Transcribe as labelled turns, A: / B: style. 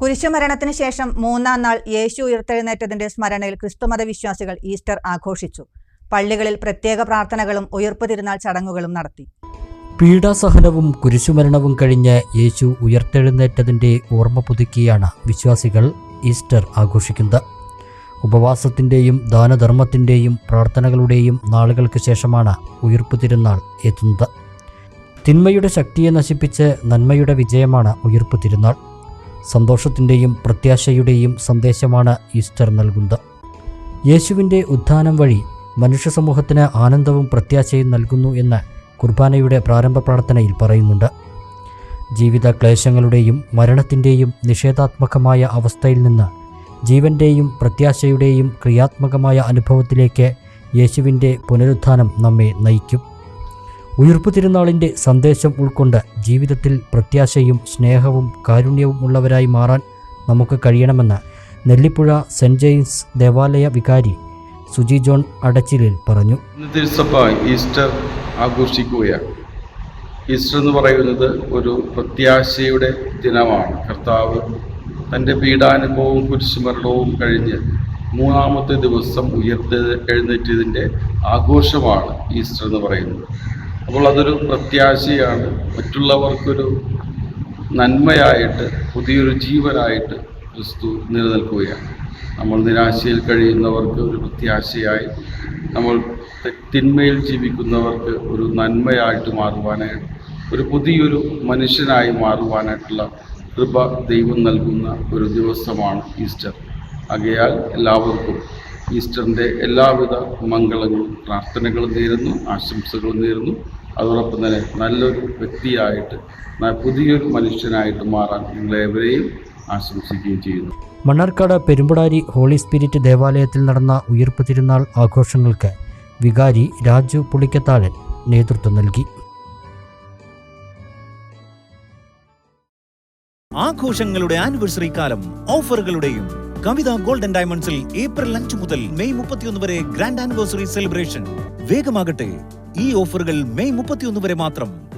A: കുരിശുമരണത്തിന് ശേഷം മൂന്നാം നാൾ യേശു ഉയർത്തെഴുന്നേറ്റതിന്റെ സ്മരണയിൽ ക്രിസ്തുമത വിശ്വാസികൾ ഈസ്റ്റർ ആഘോഷിച്ചു. പള്ളികളിൽ പ്രത്യേക പ്രാർത്ഥനകളും ഉയർപ്പ് തിരുനാൾ ചടങ്ങുകളും നടത്തി.
B: പീഡാസഹനവും കുരിശുമരണവും കഴിഞ്ഞ് യേശു ഉയർത്തെഴുന്നേറ്റതിന്റെ ഓർമ്മ പുതുക്കിയാണ് വിശ്വാസികൾ ഈസ്റ്റർ ആഘോഷിക്കുന്നത്. ഉപവാസത്തിന്റെയും ദാനധർമ്മത്തിന്റെയും പ്രാർത്ഥനകളുടെയും നാളുകൾക്ക് ശേഷമാണ് ഉയർപ്പ് തിരുനാൾ എത്തുന്നത്. തിന്മയുടെ ശക്തിയെ നശിപ്പിച്ച് നന്മയുടെ വിജയമാണ് ഉയർപ്പ് തിരുനാൾ. സന്തോഷത്തിന്റെയും പ്രത്യാശയുടെയും സന്ദേശമാണ് ഈസ്റ്റർ നൽകുന്നത്. യേശുവിന്റെ ഉത്ഥാനം വഴി മനുഷ്യ സമൂഹത്തിന് ആനന്ദവും പ്രത്യാശയും നൽകുന്നു എന്ന് കുർബാനയുടെ പ്രാരംഭ പ്രാർത്ഥനയിൽ പറയുന്നുണ്ട്. ജീവിത ക്ലേശങ്ങളുടെയും മരണത്തിന്റെയും നിഷേധാത്മകമായ അവസ്ഥയിൽ നിന്ന് ജീവന്റെയും പ്രത്യാശയുടെയും ക്രിയാത്മകമായ അനുഭവത്തിലേക്ക് യേശുവിന്റെ പുനരുത്ഥാനം നമ്മെ നയിക്കും. ഉയർപ്പു തിരുനാളിന്റെ സന്ദേശം ഉൾക്കൊണ്ട് ജീവിതത്തിൽ പ്രത്യാശയും സ്നേഹവും കാരുണ്യവും ഉള്ളവരായി മാറാൻ നമുക്ക് കഴിയണമെന്ന് നെല്ലിപ്പുഴ സെന്റ് ജെയിംസ് ദേവാലയ വികാരി സുജി ജോൺ അടച്ചിലിൽ പറഞ്ഞു.
C: ഇന്ന് തിരുസഭ ഈസ്റ്റർ ആഘോഷിക്കുകയാണ്. ഈസ്റ്റർ എന്ന് പറയുന്നത് ഒരു പ്രത്യാശയുടെ ദിനമാണ്. കർത്താവ് തന്റെ പീഡാനുഭവവും കുരിശുമരണവും കഴിഞ്ഞ് മൂന്നാമത്തെ ദിവസം ഉയർത്ത് എഴുന്നേറ്റതിന്റെ ആഘോഷമാണ് ഈസ്റ്റർ എന്ന് പറയുന്നത്. അപ്പോൾ അതൊരു പ്രത്യാശയാണ്. മറ്റുള്ളവർക്കൊരു നന്മയായിട്ട് പുതിയൊരു ജീവനായിട്ട് ക്രിസ്തു നിലനിൽക്കുകയാണ്. നമ്മൾ നിരാശയിൽ കഴിയുന്നവർക്ക് ഒരു പ്രത്യാശയായി നമ്മൾ തിന്മയിൽ ജീവിക്കുന്നവർക്ക് ഒരു നന്മയായിട്ട് മാറുവാനായിട്ട് ഒരു പുതിയൊരു മനുഷ്യനായി മാറുവാനായിട്ടുള്ള കൃപ ദൈവം നൽകുന്ന ഒരു ദിവസമാണ് ഈസ്റ്റർ. ആകയാൽ എല്ലാവർക്കും ഈസ്റ്ററിന്റെ എല്ലാവിധ മംഗളങ്ങളും പ്രാർത്ഥനകളും നേരുന്നു ആശംസകളും നേരുന്നു. അതോടൊപ്പം തന്നെ നല്ലൊരു വ്യക്തിയായിട്ട് പുതിയൊരു മനുഷ്യനായിട്ട് മാറാൻ നിങ്ങളെവരെയും ആശംസിക്കുകയും ചെയ്യുന്നു.
B: മണ്ണാർക്കാട് പെരുമ്പടാരി ഹോളി സ്പിരിറ്റ് ദേവാലയത്തിൽ നടന്ന ഉയർപ്പ് തിരുനാൾ ആഘോഷങ്ങൾക്ക് വികാരി രാജു പുളിക്കത്താഴൻ നേതൃത്വം നൽകി.
D: ആഘോഷങ്ങളുടെ ആനിവേഴ്സറി കാലം ഓഫറുകളുടെയും കവിത ഗോൾഡൻ ഡയമണ്ട്സിൽ ഏപ്രിൽ അഞ്ച് മുതൽ മെയ് മുപ്പത്തിയൊന്ന് വരെ ഗ്രാൻഡ് ആനിവേഴ്സറി സെലിബ്രേഷൻ വേഗമാകട്ടെ ഈ ഓഫറുകൾ മെയ് മുപ്പത്തിയൊന്ന് വരെ മാത്രം.